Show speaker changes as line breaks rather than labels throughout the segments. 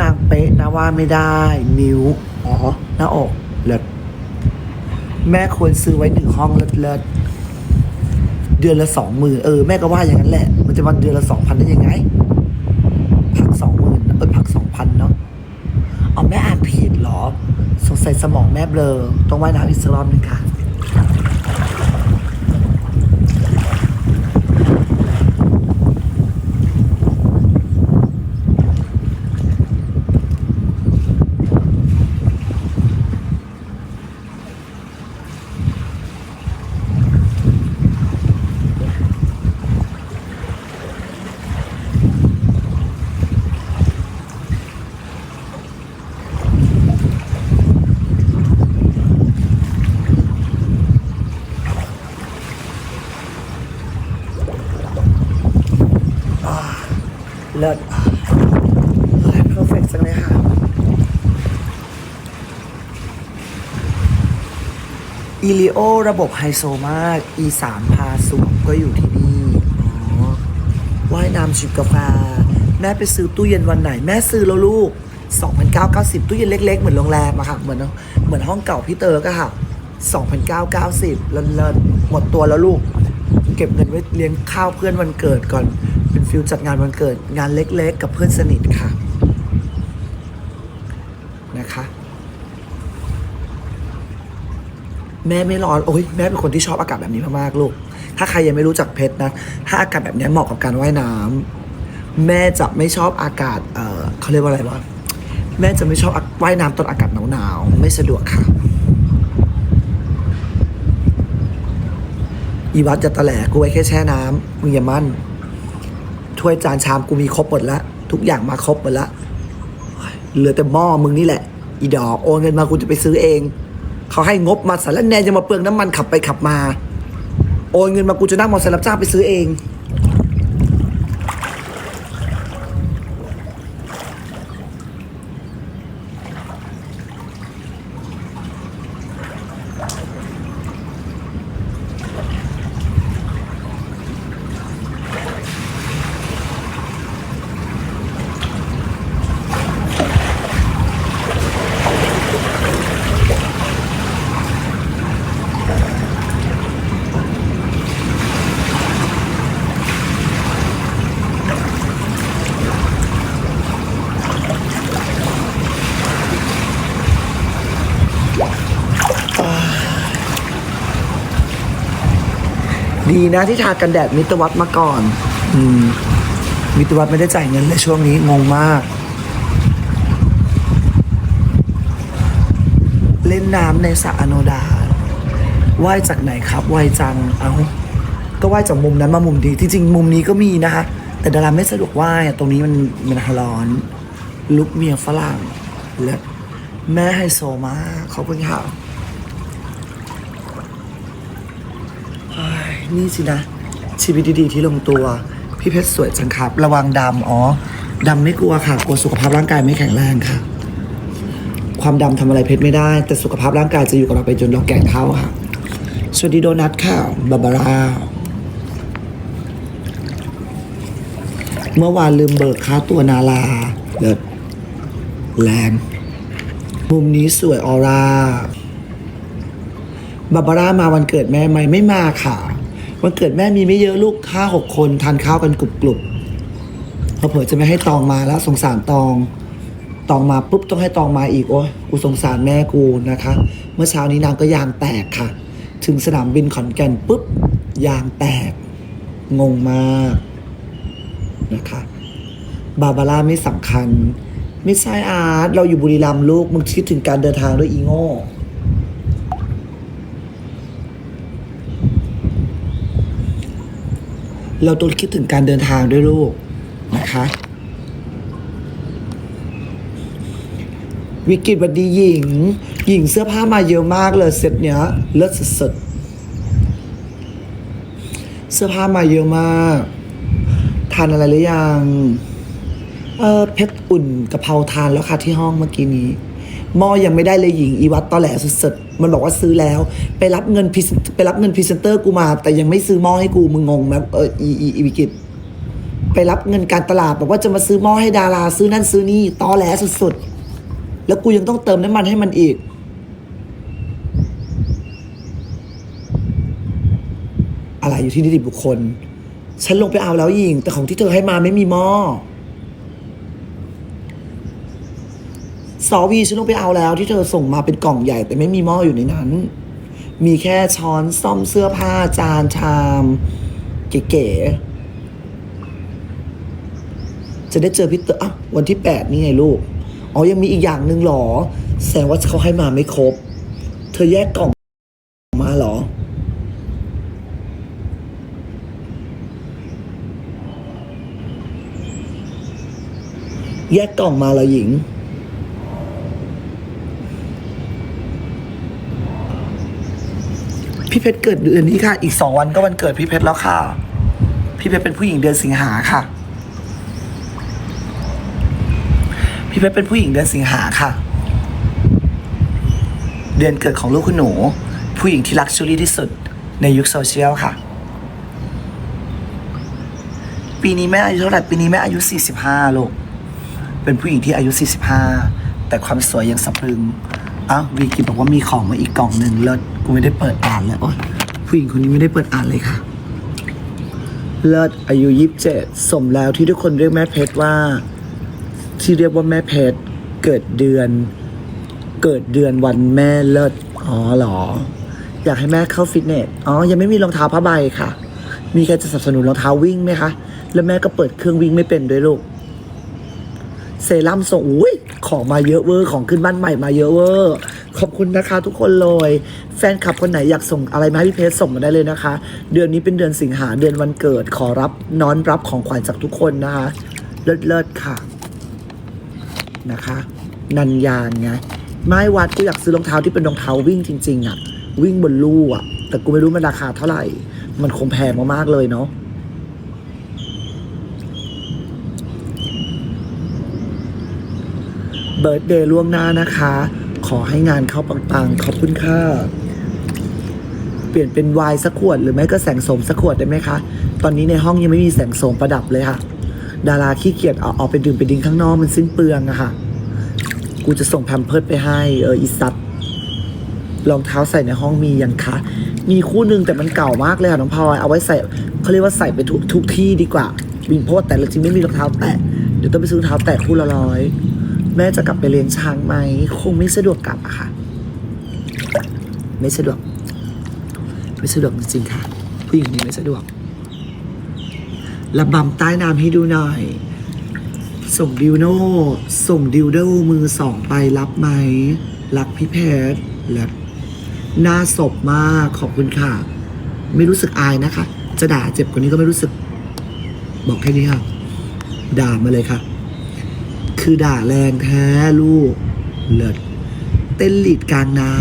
นางเป๊ะนะว่าไม่ได้ นิ้ว อ๋อ หน้าอกเลิศแม่ควรซื้อไว้หนึ่งห้องเลิศเลิศเดือนละสองหมื่นเออแม่ก็ว่าอย่างนั้นแหละ มันจะมาเดือนละสองพันได้ยังไง พักสองหมื่นเออพักสองพันเนาะเอาแม่อ่านผิดหรอ สงสัยสมองแม่เบลอ ต้องว่ายน้ำอีกสักรอบหนึ่งค่ะ เลิศเพอร์เฟกจังเลยค่ะ อีลิโอระบบไฮโซมาก E 3พาสุขก็อยู่ที่นี่อ๋อว่ายน้ำจิบกาแฟแม่ไปซื้อตู้เย็นวันไหน แม่ซื้อแล้วลูก 2,990 ตู้เย็นเล็ก ๆ เหมือนโรงแรมอะค่ะ เหมือนเหมือนห้องเก่าพี่เตอร์ก็ค่ะ 2,990เลิศๆหมดตัวแล้วลูก เก็บเงินไว้เลี้ยงข้าวเพื่อนวันเกิดก่อน ฟิลจัดงานวันเกิดงานเล็กๆ กับเพื่อนสนิทค่ะ นะคะ แม่ไม่ร้อน โอ้ยแม่เป็นคนที่ชอบอากาศแบบนี้มากๆลูก ถ้าใครยังไม่รู้จักเพชรนะ ถ้าอากาศแบบนี้เหมาะกับการว่ายน้ำแม่จะไม่ชอบอากาศ เออเขาเรียกว่าอะไรวะแม่จะไม่ชอบว่ายน้ำตอนอากาศหนาวๆไม่สะดวกค่ะอีวัดจะตะแหลกูไว้แค่แช่น้ำมึงอย่ามั่น ถ้วยจานชามกูมีครบหมดละทุกอย่างมาครบหมดละเหลือแต่หม้อมึงนี่แหละ อีดอกโอนเงินมากูจะไปซื้อเอง เขาให้งบมาสารแนนจะมาเปลืองน้ำมันขับไปขับมา โอนเงินมากูจะนั่งมอเตอร์ไซค์รับจ้างไปซื้อเอง ดีนะที่ทากันแดดมิตรวัตมาก่อน อืม มิตรวัตไม่ได้จ่ายเงินเลยช่วงนี้งงมาก เล่นน้ำในสระอโนดาว่ายจากไหนครับว่ายจังเอาก็ว่ายจากมุมนั้นมามุมนี้ที่จริงมุมนี้ก็มีนะคะ แต่ดาราไม่สะดวกว่ายอะตรงนี้มันมันร้อน ลุกเมียฝรั่งและแม่ไฮโซมากขอบคุณค่ะ เฮ้ย นี่สินะ ชีวิตดีๆที่ลงตัว พี่เพชรสวยจังครับ ระวังดำอ๋อดำไม่กลัวค่ะกลัวสุขภาพร่างกายไม่แข็งแรงค่ะ ความดำทำอะไรเพชรไม่ได้ แต่สุขภาพร่างกายจะอยู่กับเราไปจนเราแก่เท่าค่ะสวัสดีโดนัทค่ะบาบาร่าเมื่อวานลืมเบิกค่าตัวนาลาเลิศแรงมุมนี้สวยออร่าบาบาร่ามาวันเกิดแม่ไหมไม่มาค่ะ วันเกิดแม่มีไม่เยอะลูกห้าหกคนทานข้าวกันกรุบกรุบเขาเผื่อจะไม่ให้ตองมาแล้วสงสารตองตองมาปุ๊บต้องให้ตองมาอีกโอ้ยกูสงสารแม่กูนะคะ เมื่อเช้านี้นางก็ยางแตกค่ะ ถึงสนามบินขอนแก่นปุ๊บยางแตก งงมากนะคะ บาบาร่าไม่สำคัญ ไม่ใช่อาร์ตเราอยู่บุรีรัมย์ลูกมึงคิดถึงการเดินทางด้วยอีโง่ เราต้องคิดถึงการเดินทางด้วยลูกนะคะวิกฤตวันดีหญิง หญิงเสื้อผ้ามาเยอะมากเลยเซ็ตเนี้ยเลิศสุดเสื้อผ้ามาเยอะมาก ทานอะไรหรือยัง เออเพชรอุ่นกะเพราทานแล้วค่ะที่ห้องเมื่อกี้นี้ หม้อยังไม่ได้เลยหญิงอีวัตตอแหลสุดๆมันบอกว่าซื้อแล้ว ไปรับเงินพีไปรับเงินพรีเซนเตอร์กูมา แต่ยังไม่ซื้อหม้อให้กูมึงงงไหมเอออีอีอีวิกิตไปรับเงินการตลาดบอกว่าจะมาซื้อหม้อให้ดารา ซื้อนั่นซื้อนี่ตอแหลสุดๆแล้วกูยังต้องเติมน้ำมันให้มันอีกอะไรอยู่ที่นิติบุคคล ฉันลงไปเอาแล้วยิง แต่ของที่เธอให้มาไม่มีหม้อ ซอวีฉันลงไปเอาแล้วที่เธอส่งมาเป็นกล่องใหญ่ แต่ไม่มีหม้ออยู่ในนั้น มีแค่ช้อนซ่อมเสื้อผ้าจานชาม เก๋ๆจะได้เจอพี่เตอร์อะวันที่แปดนี่ไงลูก อ๋อยังมีอีกอย่างหนึ่งหรอ แสดงว่าเขาให้มาไม่ครบ เธอแยกกล่องมาหรอแยกกล่องมาเหรอหญิง พี่เพชรเกิดเดือนนี้ค่ะ อีกสองวันก็วันเกิดพี่เพชรแล้วค่ะ พี่เพชรเป็นผู้หญิงเดือนสิงหาค่ะ พี่เพชรเป็นผู้หญิงเดือนสิงหาค่ะ เดือนเกิดของลูกคุณหนู ผู้หญิงที่รักชูรี่ที่สุดในยุคโซเชียลค่ะ ปีนี้แม่อายุเท่าไหร่ปีนี้แม่อายุ 45 ลูก เป็นผู้หญิงที่อายุ 45 แต่ความสวยยังสะพรึง อ้าววีกิบอกว่ามีของมาอีกกล่องหนึ่งเลิศกูไม่ได้เปิดอ่านเลยโอ๊ยผู้หญิงคนนี้ไม่ได้เปิดอ่านเลยค่ะ เลิศอายุ27สมแล้วที่ทุกคนเรียกแม่เพชรว่า ที่เรียกว่าแม่เพชรเกิดเดือน เกิดเดือนวันแม่เลิศอ๋อเหรอ อยากให้แม่เข้าฟิตเนสอ๋อยังไม่มีรองเท้าผ้าใบค่ะ มีใครจะสนับสนุนรองเท้าวิ่งไหมคะแล้วแม่ก็เปิดเครื่องวิ่งไม่เป็นด้วยลูก เซรั่มส่งอุ้ยของมาเยอะเวอร์ของขึ้นบ้านใหม่มาเยอะเวอร์ขอบคุณนะคะทุกคนเลย แฟนคลับคนไหนอยากส่งอะไรมาให้พี่เพชรส่งมาได้เลยนะคะ เดือนนี้เป็นเดือนสิงหาเดือนวันเกิดขอรับน้อนรับของขวัญจากทุกคนนะคะ เลิศเลิศๆค่ะนะคะ นันยานไงไม่วัดกูอยากซื้อรองเท้าที่เป็นรองเท้าวิ่งจริง ๆอะวิ่งบนลู่อะแต่กูไม่รู้มันราคาเท่าไหร่ มันคงแพงมากๆเลยเนาะ เบิร์ดเดย์ล่วงหน้านะคะ ขอให้งานเข้าปังๆ ขอบคุณค่ะ เปลี่ยนเป็นไวน์สักขวดหรือไม่ก็แสงโสมสักขวดได้ไหมคะ ตอนนี้ในห้องยังไม่มีแสงโสมประดับเลยค่ะ ดาราขี้เกียจเอาเอาไปดื่มไปดิ้งข้างนอกมันสิ้นเปลืองอะค่ะ กูจะส่งแพมเพิร์ดไปให้เอออีสัตรองเท้าใส่ในห้องมียังคะ มีคู่หนึ่งแต่มันเก่ามากเลยค่ะน้องพลอยเอาไว้ใส่เขาเรียกว่าใส่ไปทุกทุกที่ดีกว่าบินเพราะแต่ละจริงไม่มีรองเท้าแตะเดี๋ยวต้องไปซื้อรองเท้าแตะคู่ละร้อย แม่จะกลับไปเลี้ยงช้างไหมคงไม่สะดวกกลับอะค่ะ ไม่สะดวก ไม่สะดวกจริงๆค่ะ ผู้หญิงนี้ไม่สะดวกระบำใต้น้ำให้ดูหน่อย ส่งดิวโน่ ส่งดิวโดมือสองไปรับไหม รักพี่เพชรและหน้าศพมากขอบคุณค่ะ ไม่รู้สึกอายนะคะ จะด่าเจ็บกว่านี้ก็ไม่รู้สึก บอกแค่นี้ค่ะ ด่ามาเลยค่ะ คือด่าแรงแท้ลูก เลิศเต้นลีดกลางน้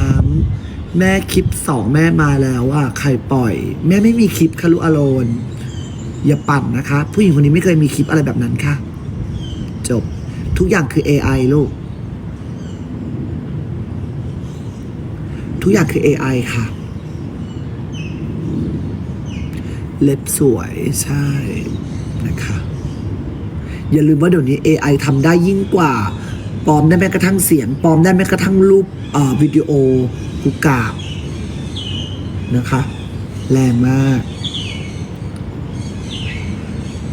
ำแม่คลิปสองแม่มาแล้วอะใครปล่อย แม่ไม่มีคลิปคารุอโลนอย่าปั่นนะคะ ผู้หญิงคนนี้ไม่เคยมีคลิปอะไรแบบนั้นค่ะ จบทุกอย่างคือ AI ลูก ทุกอย่างคือ AI ค่ะ เล็บสวยใช่นะคะ อย่าลืมว่าเดี๋ยวนี้ AI ทำได้ยิ่งกว่าปลอมได้แม้กระทั่งเสียงปลอมได้แม้กระทั่งรูปวิดีโอกูกาบนะคะ แรงมาก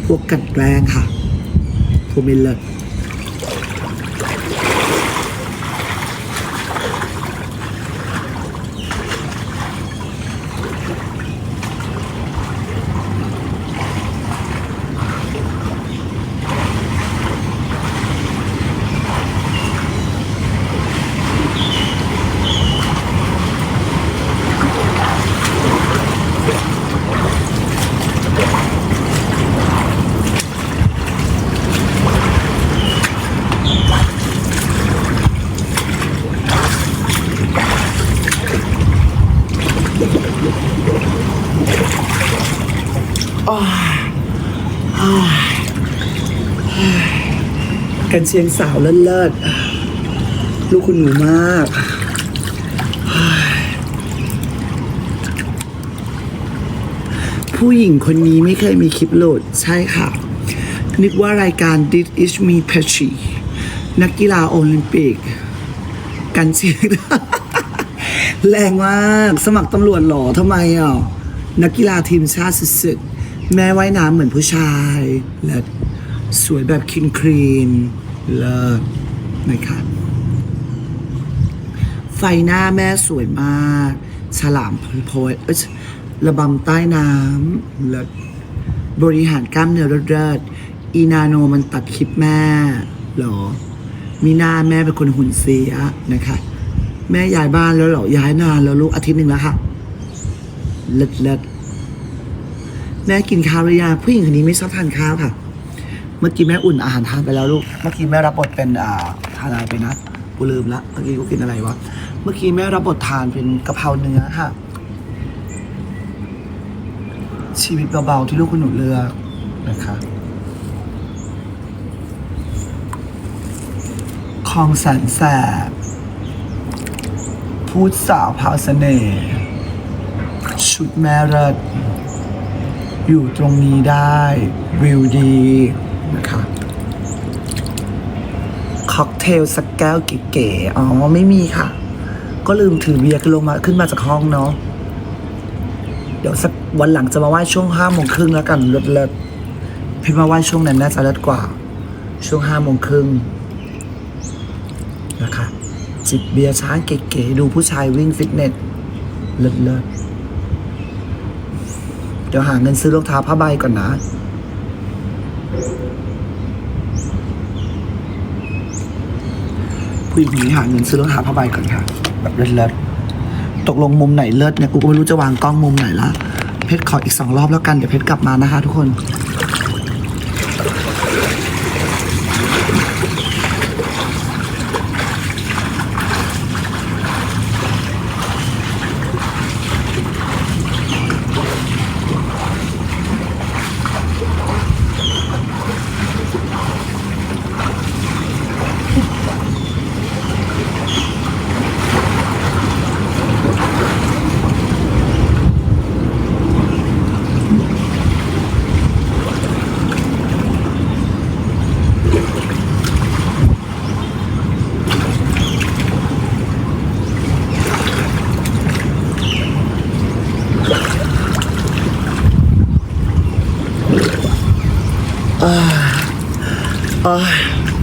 พวกกันแกล้งค่ะพวกไม่เลอร์ เชียงสาวเลิศๆลูกคุณหนูมากผู้หญิงคนนี้ไม่เคยมีคลิปโหลดใช่ค่ะ นึกว่ารายการ This is me p e c h i นักกีฬาโอลิมปิก กันเชีวิตแรงมาก สมัครตำรวจหรอทำไมอะ นักกีฬาทีมชาติสุดๆ แม่ว่ายน้ำเหมือนผู้ชาย และสวยแบบคินครีม เลิศนะคะไฟหน้าแม่สวยมาก ฉลามพลโพยเอระบำใต้น้ำเลิศบริหารกล้ามเนื้อเลิศๆอีนาโนมันตัดคลิปแม่หรอ มีหน้าแม่เป็นคนหุ่นเสียนะคะ แม่ย้ายบ้านแล้วเหรอ ย้ายนานแล้วลูกอาทิตย์หนึ่งแล้วค่ะ เลิศเลิศแม่กินข้าวหรือยังผู้หญิงคนนี้ไม่ชอบทานข้าวค่ะ มื่อกี้แม่อุ่นอาหารทานไปแล้วลูก เมื่อกี้แม่รับบทเป็นอ่าทานอะไรไปนะกูลืมละ เมื่อกี้กูกินอะไรวะ เมื่อกี้แม่รับบททานเป็นกะเพราเนื้อค่ะ ชีวิตเบาๆที่ลูกคุณหนูเลือกนะคะคลองแสนแสบพูดสาวพราวเสน่ห์ชุดแม่เลิศอยู่ตรงนี้ได้ วิวดี นะคะค็อกเทลสักแก้วเก๋ๆอ๋อ ไม่มีค่ะ ก็ลืมถือเบียร์ขึ้นลงมาขึ้นมาจากห้องเนาะเดี๋ยวสักวันหลังจะมาไหว้ช่วงห้าโมงครึ่งแล้วกันเลิศเลิศๆพี่มาไหว้ช่วงนั้นน่าจะเลิศกว่า ช่วงห้าโมงครึ่งนะคะจิบเบียร์ช้างเก๋ๆดูผู้ชายวิ่งฟิตเนสเลิศๆเดี๋ยวหาเงินซื้อรองเท้าผ้าใบก่อนนะ ผู้หญิงคนนี้หาเงินซื้อรองเท้าผ้าใบก่อนค่ะ แบบเลิศๆตกลงมุมไหนเลิศเนี่ยกูก็ไม่รู้จะวางกล้องมุมไหนละเพชรขออีกสองรอบแล้วกันเดี๋ยวเพชรกลับมานะคะ ทุกคน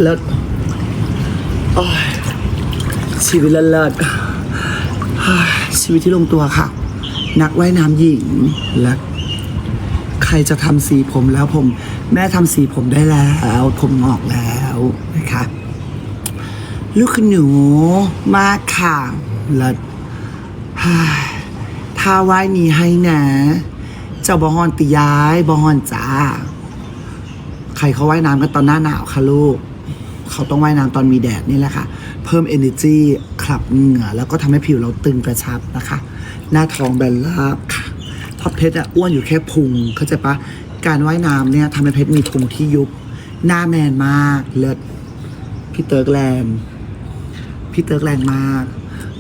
เลิศชีวิตเลิศชีวิตที่ลงตัวค่ะ นักว่ายน้ำหญิงและใครจะทำสีผมแล้วผม แม่ทำสีผมได้แล้ว ผมงอกแล้วนะคะลูกหนูมากค่ะเลิศถ้าว่ายนี้ให้นะเจ้าบอฮอนติย้ายบอฮอนจ้า ใครเขาว่ายน้ำกันตอนหน้าหนาวค่ะลูก เขาต้องว่ายน้ำตอนมีแดดนี่แหละค่ะ เพิ่ม energy ขับเหงื่อแล้วก็ทำให้ผิวเราตึงกระชับนะคะ หน้าท้องแบนราบค่ะเพราะเพชรอ้วนอยู่แค่พุงเข้าใจปะการว่ายน้ำเนี่ยทำให้เพชรมีพุงที่ยุบ หน้าแมนมากเลิศพี่เติร์กแลนด์พี่เติร์กแรงมาก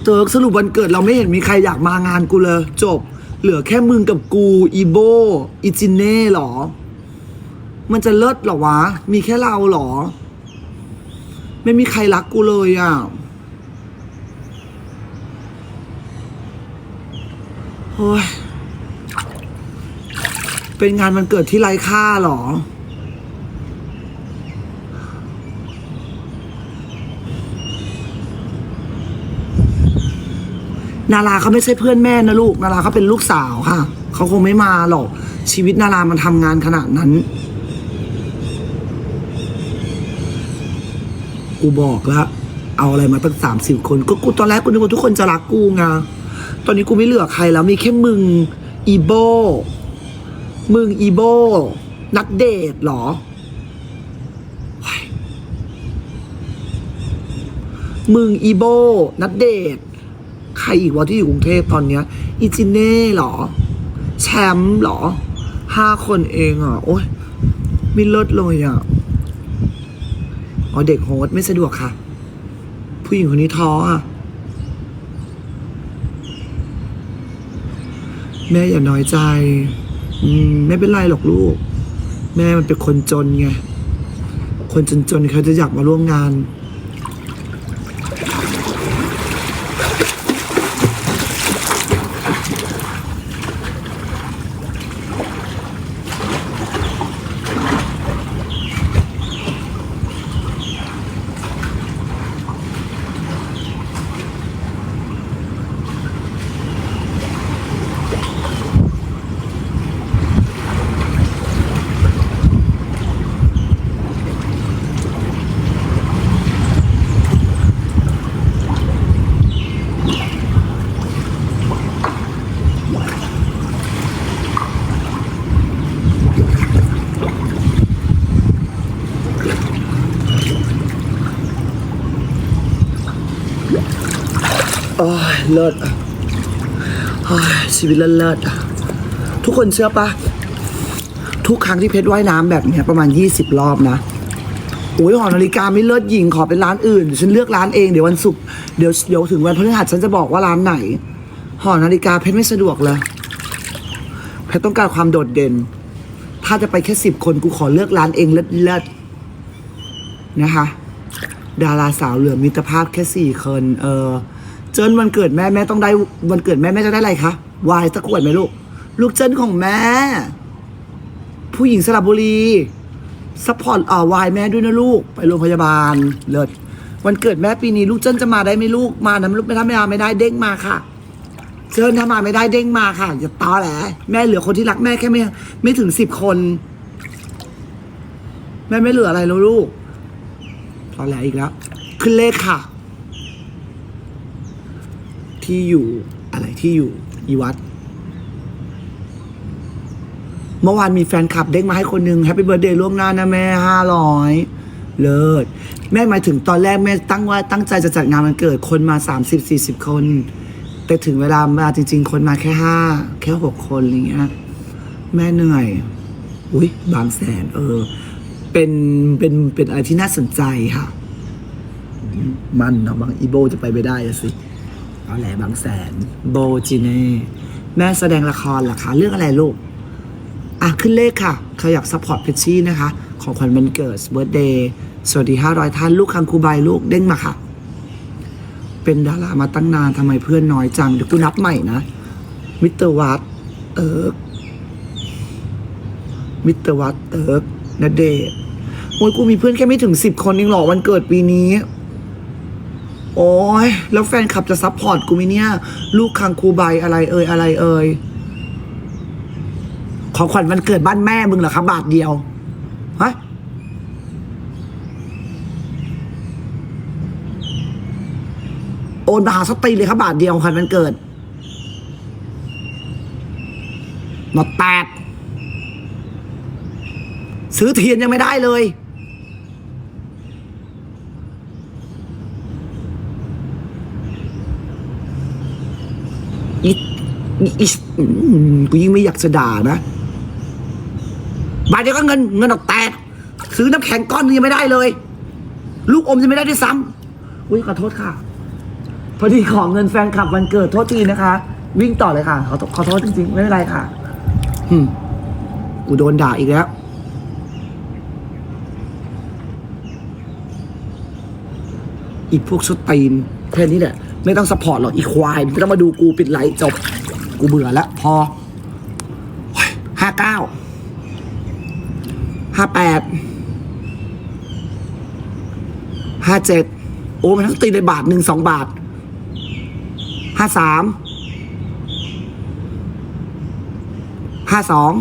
เติร์กสรุปวันเกิดเราไม่เห็นมีใครอยากมางานกูเลยจบ เหลือแค่มึงกับกู อีโบอีจินเน่หรอ มันจะเลิศหรอวะ มีแค่เราหรอ ไม่มีใครรักกูเลยอะโอ้ยเป็นงานมันเกิดที่ไร้ค่าหรอ นาราเขาไม่ใช่เพื่อนแม่นะลูก นาราเขาเป็นลูกสาวค่ะ เขาคงไม่มาหรอก ชีวิตนารามันทำงานขนาดนั้น กูบอกแล้วเอาอะไรมาตั้งสามสิบคน ก็กูตอนแรกกูนึกว่าทุกคนจะรักกูไงตอนนี้กูไม่เหลือใครแล้วมีแค่มึงอีโบมึงอีโบนัดเดทเหรอ มึงอีโบนัดเดท ใครอีกวะที่อยู่กรุงเทพตอนเนี้ยอีจินเน่เหรอ แชมป์เหรอห้าคนเองอะ โอ้ยไม่เลิศเลยอะ อ๋อเด็กโฮสไม่สะดวกค่ะ ผู้หญิงคนนี้ท้ออะ แม่อย่าน้อยใจ อืม ไม่เป็นไรหรอกลูก แม่มันเป็นคนจนไง คนจนๆเขาจะอยากมาร่วมงาน อ้ยเลิศโอ้ยชีวิตเลิศเลิศทุกคนเชื่อปะทุกครั้งที่เพชรว่ายน้ำแบบเนี้ยประมาณ 20 รอบนะโอ้ยหอนาฬิกาไม่เลิศหญิงขอเป็นร้านอื่น ฉันเลือกร้านเองเดี๋ยววันศุกร์เดี๋ยวเดี๋ยวถึงวันพฤหัสฉันจะบอกว่าร้านไหน หอนาฬิกาเพชรไม่สะดวกเลยเพชรต้องการความโดดเด่น ถ้าจะไปแค่สิบคนกูขอเลือกร้านเองเลิศเลิศนะคะ ดาราสาวเหลือมิตรภาพแค่สี่คน เออ เจิ้นวันเกิดแม่แม่ต้องได้วันเกิดแม่แม่จะได้อะไรคะวายสักขวดไหมลูก ลูกเจิ้นของแม่ ผู้หญิงสระบุรีซัพพอร์ตอ่าวายแม่ด้วยนะลูก ไปโรงพยาบาลเลิศวันเกิดแม่ปีนี้ลูกเจิ้นจะมาได้ไหมลูกมานะลูกไม่ถ้าไม่มาไม่ได้เด้งมาค่ะเจิ้นถ้ามาไม่ได้เด้งมาค่ะอย่าตอแหลแม่เหลือคนที่รักแม่แค่ไม่ไม่ถึงสิบคน แม่ไม่เหลืออะไรแล้วลูกตอแหลอีกแล้วขึ้นเลขค่ะ ที่อยู่อะไรที่อยู่อีวัดเมื่อวานมีแฟนคลับเด้งมาให้คนหนึ่งแฮปปี้เบิร์ดเดย์ล่วงหน้านะแม่ห้าร้อยเลิศแม่หมายถึงตอนแรกแม่ตั้งว่าตั้งใจจะจัดงานวันเกิดคนมาสามสิบสี่สิบคน แต่ถึงเวลามาจริง ๆ คนมาแค่ห้าแค่หกคนอะไรเงี้ยแม่เหนื่อยอุ้ยบางแสน เออ เป็นเป็นเป็นอะไรที่น่าสนใจค่ะ มันเนาะบางอีโบจะไปไม่ได้สิ อาแหลบางแสน โบจีเน่แม่แสดงละครเหรอคะ เรื่องอะไรลูก อะ ขึ้นเลขค่ะใครอยากซัพพอร์ตเพชชี่นะคะ ของขวัญวันเกิดเบิร์ดเดย์สวัสดี500ท่านลูกคังคูใบลูกเด้งมาค่ะ เป็นดารามาตั้งนานทำไมเพื่อนน้อยจัง เดี๋ยวกูนับใหม่นะ มิสเตอร์วัตเอิร์กมิสเตอร์วัตเอิร์กนเดชน์โอ้ยกูมีเพื่อนแค่ไม่ถึงสิบคนเองหรอวันเกิดปีนี้ โอ้ยแล้วแฟนคลับจะซัพพอร์ตกูไหมเนี่ย ลูกคังคูใบอะไรเอ่ยอะไรเอ่ยของขวัญวันเกิดบ้านแม่มึงเหรอครับ บาทเดียวฮะโอนมาหาสตีเลยครับ บาทเดียวของขวัญวันเกิดหนอแตกซื้อเทียนยังไม่ได้เลย อีอีอืมกูยิ่งไม่อยากจะด่านะบาทเดียวก็เงินเงินออกแตกซื้อน้ำแข็งก้อนนึงยังไม่ได้เลย ลูกอมยังไม่ได้ด้วยซ้ำอุ้ยขอโทษค่ะ พอดีขอเงินแฟนคลับวันเกิดโทษทีนะคะ วิ่งต่อเลยค่ะ ขอโทษขอโทษจริงๆ ไม่เป็นไรค่ะอืมกูโดนด่าอีกแล้วอีพวกชุดตีนแค่นี้แหละ ไม่ต้องสปอร์ตหรอกอีควายไม่ต้องมาดูกูปิดไลฟ์จบ กูเบื่อแล้วพอห้าเก้าห้าแปดห้าเจ็ดโอ้มันทั้งตีในบาทหนึ่งสองบาทห้าสามห้าสอง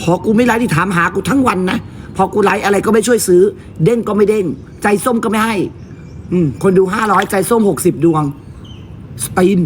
พอกูไม่ไลฟ์ที่ถามหากูทั้งวันนะ พอกูไลฟ์อะไรก็ไม่ช่วยซื้อ เด้งก็ไม่เด้ง ใจส้มก็ไม่ให้ อืม คนดูห้าร้อยใจส้มหกสิบดวง สตีน